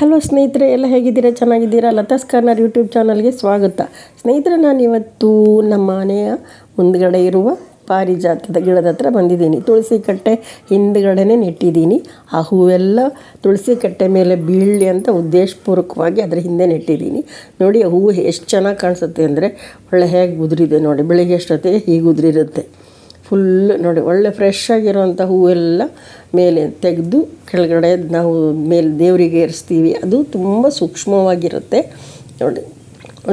Hello ಸ್ನೇಹಿತರೆ, ಎಲ್ಲ ಹೇಗಿದ್ದೀರಾ? ಚೆನ್ನಾಗಿದ್ದೀರಾ? ಲತಾಸ್ ಕಾರ್ನರ್ ಯೂಟ್ಯೂಬ್ ಚಾನಲ್ಗೆ ಸ್ವಾಗತ. ಸ್ನೇಹಿತರೆ ನಾನು ಇವತ್ತು ನಮ್ಮ ಮನೆಯ ಮುಂದುಗಡೆ ಇರುವ ಪಾರಿಜಾತದ ಗಿಡದ ಹತ್ರ ಬಂದಿದ್ದೀನಿ. ತುಳಸಿ ಕಟ್ಟೆ ಹಿಂದ್ಗಡೆನೇ ನೆಟ್ಟಿದ್ದೀನಿ. ಆ ಹೂವೆಲ್ಲ ತುಳಸಿ ಕಟ್ಟೆ ಮೇಲೆ ಬೀಳಲಿ ಅಂತ ಉದ್ದೇಶಪೂರ್ವಕವಾಗಿ ಅದರ ಹಿಂದೆ ನೆಟ್ಟಿದ್ದೀನಿ. ನೋಡಿ, ಆ ಹೂವು ಎಷ್ಟು ಚೆನ್ನಾಗಿ ಕಾಣಿಸುತ್ತೆ ಅಂದರೆ ಒಳ್ಳೆ ಹೇಗೆ ಉದುರಿದೆ ನೋಡಿ. ಬೆಳಿಗ್ಗೆ ಅಷ್ಟೊತ್ತಿಗೆ ಹೀಗೆ ಉದುರಿರುತ್ತೆ. ಫುಲ್ ನೋಡಿ, ಒಳ್ಳೆ ಫ್ರೆಶ್ ಆಗಿರುವಂಥ ಹೂವೆಲ್ಲ ಮೇಲೆ ತೆಗೆದು ಕೆಳಗಡೆ ನಾವು ಮೇಲೆ ದೇವರಿಗೆ ಏರಿಸ್ತೀವಿ. ಅದು ತುಂಬ ಸೂಕ್ಷ್ಮವಾಗಿರುತ್ತೆ. ನೋಡಿ,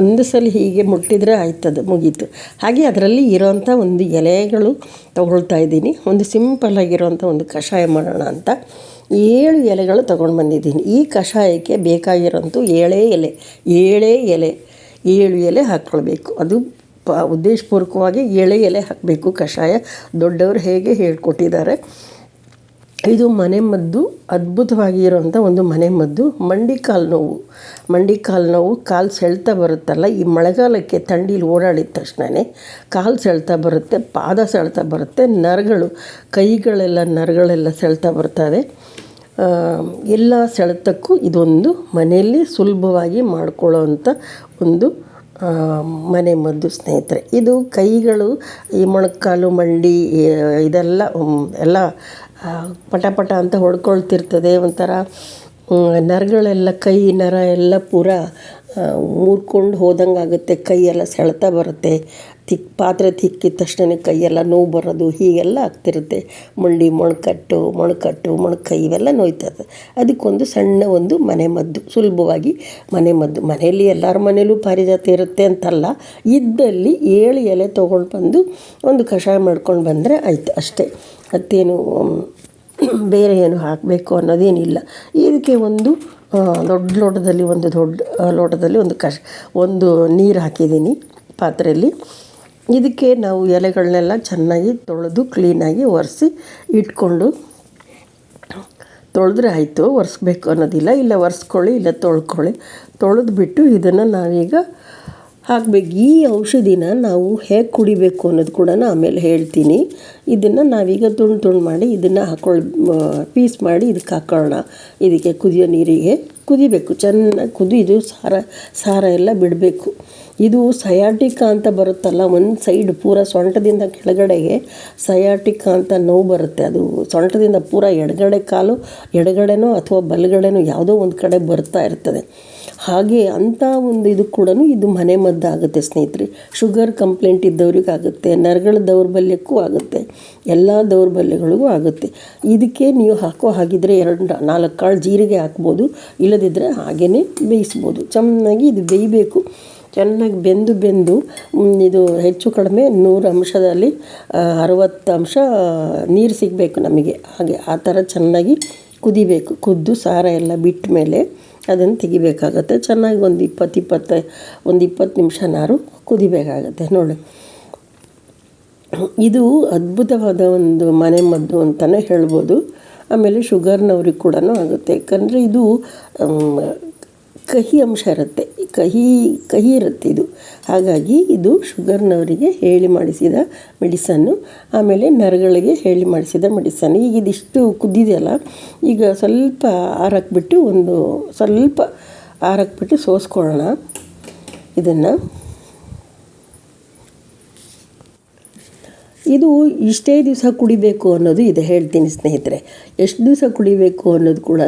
ಒಂದು ಸಲ ಹೀಗೆ ಮುಟ್ಟಿದರೆ ಆಯ್ತದೆ ಮುಗೀತು. ಹಾಗೆ ಅದರಲ್ಲಿ ಇರೋಂಥ ಒಂದು ಎಲೆಗಳು ತಗೊಳ್ತಾ ಇದ್ದೀನಿ. ಒಂದು ಸಿಂಪಲ್ ಆಗಿರೋಂಥ ಒಂದು ಕಷಾಯ ಮಾಡೋಣ ಅಂತ. ಏಳು ಎಲೆಗಳು ತೊಗೊಂಡು ಬಂದಿದ್ದೀನಿ. ಈ ಕಷಾಯಕ್ಕೆ ಬೇಕಾಗಿರೋಂಥ ಏಳೇ ಎಲೆ ಏಳೇ ಎಲೆ, ಏಳು ಎಲೆ ಹಾಕ್ಕೊಳ್ಬೇಕು. ಅದು ಪ, ಉದ್ದೇಶಪೂರ್ವಕವಾಗಿ ಎಳೆ ಎಲೆ ಹಾಕಬೇಕು, ಕಷಾಯ. ದೊಡ್ಡವರು ಹೇಗೆ ಹೇಳ್ಕೊಟ್ಟಿದ್ದಾರೆ. ಇದು ಮನೆ ಮದ್ದು ಅದ್ಭುತವಾಗಿ ಇರುವಂಥ ಒಂದು ಮನೆ ಮದ್ದು. ಮಂಡಿ ಕಾಲು ನೋವು. ಮಂಡಿ ಕಾಲು ನೋವು, ಕಾಲು ಸೆಳ್ತಾ ಬರುತ್ತಲ್ಲ, ಈ ಮಳೆಗಾಲಕ್ಕೆ ಥಂಡಿಲಿ ಓಡಾಡಿದ ತಕ್ಷಣವೇ ಕಾಲು ಸೆಳ್ತಾ ಬರುತ್ತೆ, ಪಾದ ಸೆಳ್ತಾ ಬರುತ್ತೆ, ನರಗಳು, ಕೈಗಳೆಲ್ಲ ನರಗಳೆಲ್ಲ ಸೆಳ್ತಾ ಬರ್ತದೆ ಎಲ್ಲ ಸೆಳೆತಕ್ಕೂ ಇದೊಂದು ಮನೆಯಲ್ಲಿ ಸುಲಭವಾಗಿ ಮಾಡ್ಕೊಳ್ಳೋ ಒಂದು ಮನೆ ಮದ್ದು ಸ್ನೇಹಿತರೆ. ಇದು ಕೈಗಳು, ಈ ಮೊಣಕಾಲು ಮಂಡಿ ಇದೆಲ್ಲ ಎಲ್ಲ ಪಟ ಪಟ ಅಂತ ಹೊಡ್ಕೊಳ್ತಿರ್ತದೆ. ಒಂಥರ ನರಗಳೆಲ್ಲ, ಕೈ, ನರ ಎಲ್ಲ ಪೂರ ಮೂರ್ಕೊಂಡು ಹೋದಂಗೆ ಆಗುತ್ತೆ ಕೈಯೆಲ್ಲ ಸೆಳೆತ ಬರುತ್ತೆ. ತಿಕ್ ಪಾತ್ರೆ ತಿಕ್ಕಿದ ತಕ್ಷಣ ಕೈಯೆಲ್ಲ ನೋವು ಬರೋದು, ಹೀಗೆಲ್ಲ ಆಗ್ತಿರುತ್ತೆ. ಮಂಡಿ ಮೊಣಕಟ್ಟು ಮೊಣಕಟ್ಟು, ಮೊಣಕೈ ಇವೆಲ್ಲ ನೋಯ್ತದೆ. ಅದಕ್ಕೊಂದು ಸಣ್ಣ ಒಂದು ಮನೆ ಮದ್ದು, ಸುಲಭವಾಗಿ ಮನೆ ಮದ್ದು. ಮನೆಯಲ್ಲಿ ಎಲ್ಲರ ಮನೇಲೂ ಪಾರಿಜಾತ ಇರುತ್ತೆ ಅಂತಲ್ಲ, ಇದ್ದಲ್ಲಿ ಏಳು ಎಲೆ ತೊಗೊಂಡು ಬಂದು ಒಂದು ಕಷಾಯ ಮಾಡ್ಕೊಂಡು ಬಂದರೆ ಆಯ್ತು ಅಷ್ಟೇ. ಮತ್ತೇನು ಬೇರೆ ಏನು ಹಾಕಬೇಕು ಅನ್ನೋದೇನಿಲ್ಲ. ಇದಕ್ಕೆ ಒಂದು ದೊಡ್ಡ ಲೋಟದಲ್ಲಿ ಒಂದು ದೊಡ್ಡ ಲೋಟದಲ್ಲಿ ಒಂದು ಕಷ, ಒಂದು ನೀರು ಹಾಕಿದ್ದೀನಿ ಪಾತ್ರೆಯಲ್ಲಿ. ಇದಕ್ಕೆ ನಾವು ಎಲೆಗಳನ್ನೆಲ್ಲ ಚೆನ್ನಾಗಿ ತೊಳೆದು ಕ್ಲೀನಾಗಿ ಒರೆಸಿ ಇಟ್ಕೊಂಡು ತೊಳೆದ್ರೆ ಆಯಿತು. ಒರೆಸ್ಬೇಕು ಅನ್ನೋದಿಲ್ಲ. ಇಲ್ಲ ಒರೆಸ್ಕೊಳ್ಳಿ, ಇಲ್ಲ ತೊಳ್ಕೊಳ್ಳಿ. ತೊಳೆದ್ಬಿಟ್ಟು ಇದನ್ನು ನಾವೀಗ ಹಾಕಬೇಕು. ಈ ಔಷಧಿನ ನಾವು ಹೇಗೆ ಕುಡಿಬೇಕು ಅನ್ನೋದು ಕೂಡ ಆಮೇಲೆ ಹೇಳ್ತೀನಿ. ಇದನ್ನು ನಾವೀಗ ತುಂಡು ತುಂಡು ಮಾಡಿ ಇದನ್ನು ಹಾಕೊಳ್ ಪೀಸ್ ಮಾಡಿ ಇದಕ್ಕೆ ಹಾಕ್ಕೊಳ್ಳೋಣ ಇದಕ್ಕೆ ಕುದಿಯೋ ನೀರಿಗೆ. ಕುದಿಬೇಕು, ಚೆನ್ನಾಗಿ ಕುದಿದು ಸಾರ ಸಾರ ಎಲ್ಲ ಬಿಡಬೇಕು. ಇದು ಸಯಾಟಿಕ ಅಂತ ಬರುತ್ತಲ್ಲ, ಒಂದು ಸೈಡ್ ಪೂರ ಸೊಂಟದಿಂದ ಕೆಳಗಡೆಗೆ ಸಯಾಟಿಕ ಅಂತ ನೋವು ಬರುತ್ತೆ. ಅದು ಸೊಂಟದಿಂದ ಪೂರ ಎಡಗಡೆ ಕಾಲು, ಎಡಗಡೆನೋ ಅಥವಾ ಬಲಗಡೆನೋ ಯಾವುದೋ ಒಂದು ಕಡೆ ಬರ್ತಾ ಇರ್ತದೆ. ಹಾಗೆ ಅಂಥ ಒಂದು ಇದು ಕೂಡ ಇದು ಮನೆ ಮದ್ದಾಗುತ್ತೆ ಸ್ನೇಹಿತರೆ. ಶುಗರ್ ಕಂಪ್ಲೇಂಟ್ ಇದ್ದವ್ರಿಗೆ ಆಗುತ್ತೆ, ನರಗಳ ದೌರ್ಬಲ್ಯಕ್ಕೂ ಆಗುತ್ತೆ, ಎಲ್ಲ ದೌರ್ಬಲ್ಯಗಳಿಗೂ ಆಗುತ್ತೆ. ಇದಕ್ಕೆ ನೀವು ಹಾಕೋ ಹಾಗಿದ್ರೆ ಎರಡು ನಾಲ್ಕು ಕಾಳು ಜೀರಿಗೆ ಹಾಕ್ಬೋದು ಇಲ್ಲದಿದ್ದರೆ ಹಾಗೇ ಬೇಯಿಸ್ಬೋದು. ಚೆನ್ನಾಗಿ ಇದು ಬೇಯಬೇಕು. ಚೆನ್ನಾಗಿ ಬೆಂದು ಬೆಂದು ಇದು ಹೆಚ್ಚು ಕಡಿಮೆ ನೂರು ಅಂಶದಲ್ಲಿ ಅರವತ್ತು ಅಂಶ ನೀರು ಸಿಗಬೇಕು ನಮಗೆ. ಹಾಗೆ ಆ ಥರ ಚೆನ್ನಾಗಿ ಕುದಿಬೇಕು. ಕುದ್ದು ಸಾರ ಎಲ್ಲ ಬಿಟ್ಟ ಮೇಲೆ ಅದನ್ನು ತೆಗಿಬೇಕಾಗತ್ತೆ. ಚೆನ್ನಾಗಿ ಒಂದು ಇಪ್ಪತ್ತು ಇಪ್ಪತ್ತು, ಒಂದು ಇಪ್ಪತ್ತು ನಿಮಿಷನಾರು ಕುದಿಬೇಕಾಗತ್ತೆ. ನೋಡಿ. ಇದು ಅದ್ಭುತವಾದ ಒಂದು ಮನೆ ಮದ್ದು ಅಂತಲೇ ಹೇಳ್ಬೋದು. ಆಮೇಲೆ ಶುಗರ್ನವ್ರಿಗೆ ಕೂಡ ಆಗುತ್ತೆ. ಯಾಕಂದರೆ ಇದು ಕಹಿ ಅಂಶ ಇರುತ್ತೆ. ಕಹಿ ಕಹಿ ಇರುತ್ತೆ ಇದು. ಹಾಗಾಗಿ ಇದು ಶುಗರ್ನವರಿಗೆ ಹೇಳಿ ಮಾಡಿಸಿದ ಮೆಡಿಸನ್ನು, ಆಮೇಲೆ ನರಗಳಿಗೆ ಹೇಳಿ ಮಾಡಿಸಿದ ಮೆಡಿಸನ್. ಈಗ ಇದಿಷ್ಟು ಕುದ್ದಿದೆಯಲ್ಲ, ಈಗ ಸ್ವಲ್ಪ ಆರಾಕ್ಬಿಟ್ಟು ಒಂದು, ಸ್ವಲ್ಪ ಆರಾಕ್ಬಿಟ್ಟು ಸೋಸ್ಕೊಳ್ಳೋಣ. ಇದನ್ನು. ಇದು ಇಷ್ಟೇ ದಿವಸ ಕುಡಿಬೇಕು ಅನ್ನೋದು ಇದೆ, ಹೇಳ್ತೀನಿ ಸ್ನೇಹಿತರೆ. ಎಷ್ಟು ದಿವಸ ಕುಡಿಬೇಕು ಅನ್ನೋದು ಕೂಡ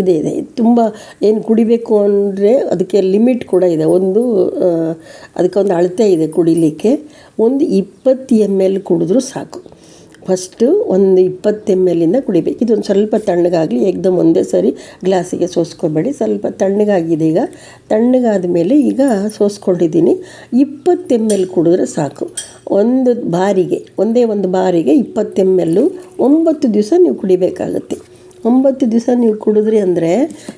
ಇದೆ ಇದೆ. ತುಂಬ ಏನು ಕುಡಿಬೇಕು ಅಂದರೆ ಅದಕ್ಕೆ ಲಿಮಿಟ್ ಕೂಡ ಇದೆ. ಒಂದು ಅದಕ್ಕೊಂದು ಅಳತೆ ಇದೆ ಕುಡಿಲಿಕ್ಕೆ. ಒಂದು ಇಪ್ಪತ್ತು ಎಂ ಎಲ್ ಕುಡಿದ್ರೂ ಸಾಕು. ಫಸ್ಟು ಒಂದು ಇಪ್ಪತ್ತು ಎಂ ಎಲ್ಲಿಂದ ಕುಡಿಬೇಕು. ಇದೊಂದು ಸ್ವಲ್ಪ ತಣ್ಣಗಾಗಲಿ ಏಕ್ದಮ್ ಒಂದೇ ಸರಿ ಗ್ಲಾಸಿಗೆ ಸೋಸ್ಕೊಬೇಡಿ. ಸ್ವಲ್ಪ ತಣ್ಣಗಾಗಿದೆ ಈಗ. ತಣ್ಣಗಾದ ಮೇಲೆ ಈಗ ಸೋಸ್ಕೊಂಡಿದ್ದೀನಿ. ಇಪ್ಪತ್ತು ಎಂ ಎಲ್ ಕುಡಿದ್ರೆ ಸಾಕು. ಒಂದು ಬಾರಿಗೆ, ಒಂದೇ ಒಂದು ಬಾರಿಗೆ ಇಪ್ಪತ್ತು ಎಂ ಎಲ್ಲು ಒಂಬತ್ತು ದಿವಸ ನೀವು ಕುಡಿಬೇಕಾಗತ್ತೆ. ಒಂಬತ್ತು ದಿವಸ ನೀವು ಕುಡಿದ್ರಿ ಅಂದರೆ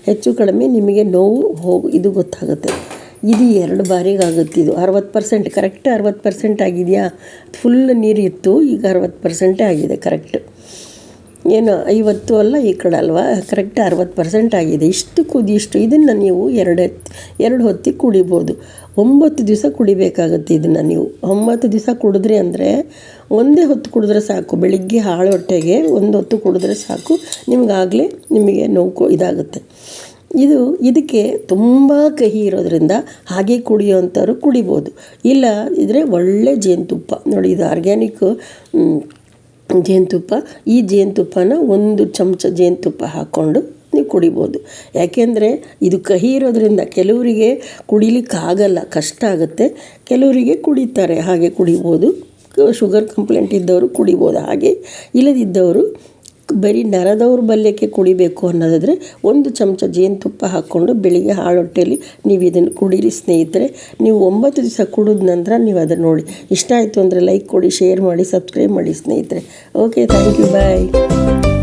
ಹೆಚ್ಚು ಕಡಿಮೆ ನಿಮಗೆ ನೋವು ಹೋಗು ಇದು ಗೊತ್ತಾಗುತ್ತೆ. ಇದು ಎರಡು ಬಾರಿಗೆ ಇದು. ಅರವತ್ತು ಪರ್ಸೆಂಟ್ ಕರೆಕ್ಟ್ ಅರವತ್ತು ಪರ್ಸೆಂಟ್ ಆಗಿದೆಯಾ? ಫುಲ್ ನೀರಿತ್ತು ಈಗ ಅರವತ್ತು ಪರ್ಸೆಂಟೇ ಆಗಿದೆ ಕರೆಕ್ಟ್ ಏನು, ಐವತ್ತು ಅಲ್ಲ ಈ ಕಡೆ ಅಲ್ವಾ? ಕರೆಕ್ಟ್ ಅರವತ್ತು ಪರ್ಸೆಂಟ್ ಆಗಿದೆ. ಇಷ್ಟು ಕುದಿ, ಇಷ್ಟು ಇದನ್ನು ನೀವು ಎರಡು ಎರಡು ಹೊತ್ತಿ ಕುಡಿಬೋದು. ಒಂಬತ್ತು ದಿವಸ ಕುಡಿಬೇಕಾಗುತ್ತೆ ಇದನ್ನು ನೀವು. ಒಂಬತ್ತು ದಿವಸ ಕುಡಿದ್ರಿ ಅಂದರೆ ಒಂದೇ ಹೊತ್ತು ಕುಡಿದ್ರೆ ಸಾಕು. ಬೆಳಿಗ್ಗೆ ಹಾಳು ಹೊಟ್ಟೆಗೆ ಒಂದು ಹೊತ್ತು ಕುಡಿದ್ರೆ ಸಾಕು. ನಿಮಗಾಗಲೇ ನಿಮಗೆ ನೋವು ಇದಾಗುತ್ತೆ. ಇದು ಇದಕ್ಕೆ ತುಂಬ ಕಹಿ ಇರೋದರಿಂದ ಹಾಗೆ ಕುಡಿಯೋವಂಥವ್ರು ಕುಡಿಬೋದು. ಇಲ್ಲ ಇದ್ರೆ ಒಳ್ಳೆ ಜೇನುತುಪ್ಪ. ನೋಡಿ ಇದು ಆರ್ಗ್ಯಾನಿಕ್ ಜೇನುತುಪ್ಪ. ಈ ಜೇನುತುಪ್ಪನ ಒಂದು ಚಮಚ ಜೇನುತುಪ್ಪ ಹಾಕ್ಕೊಂಡು ನೀವು ಕುಡಿಬೋದು. ಯಾಕೆಂದರೆ ಇದು ಕಹಿ ಇರೋದರಿಂದ ಕೆಲವರಿಗೆ ಕುಡಿಲಿಕ್ಕಾಗಲ್ಲ, ಕಷ್ಟ ಆಗುತ್ತೆ. ಕೆಲವರಿಗೆ ಕುಡಿತಾರೆ, ಹಾಗೆ ಕುಡಿಬೋದು. ಶುಗರ್ ಕಂಪ್ಲೇಂಟ್ ಇದ್ದವರು ಕುಡಿಬೋದು, ಹಾಗೆ ಇಲ್ಲದಿದ್ದವರು ಬರೀ ನರದವ್ರ ಬಲ್ಯಕ್ಕೆ ಕುಡಿಬೇಕು ಅನ್ನೋದಾದರೆ ಒಂದು ಚಮಚ ಜೇನುತುಪ್ಪ ಹಾಕ್ಕೊಂಡು ಬೆಳಿಗ್ಗೆ ಹಾಳೊಟ್ಟೆಯಲ್ಲಿ ನೀವು ಇದನ್ನು ಕುಡೀರಿ ಸ್ನೇಹಿತರೆ. ನೀವು ಒಂಬತ್ತು ದಿವಸ ಕುಡಿದ ನಂತರ ನೀವು ಅದನ್ನು ನೋಡಿ. ಇಷ್ಟ ಆಯಿತು ಅಂದರೆ ಲೈಕ್ ಕೊಡಿ ಶೇರ್ ಮಾಡಿ ಸಬ್ಸ್ಕ್ರೈಬ್ ಮಾಡಿ ಸ್ನೇಹಿತರೆ. Okay thank you bye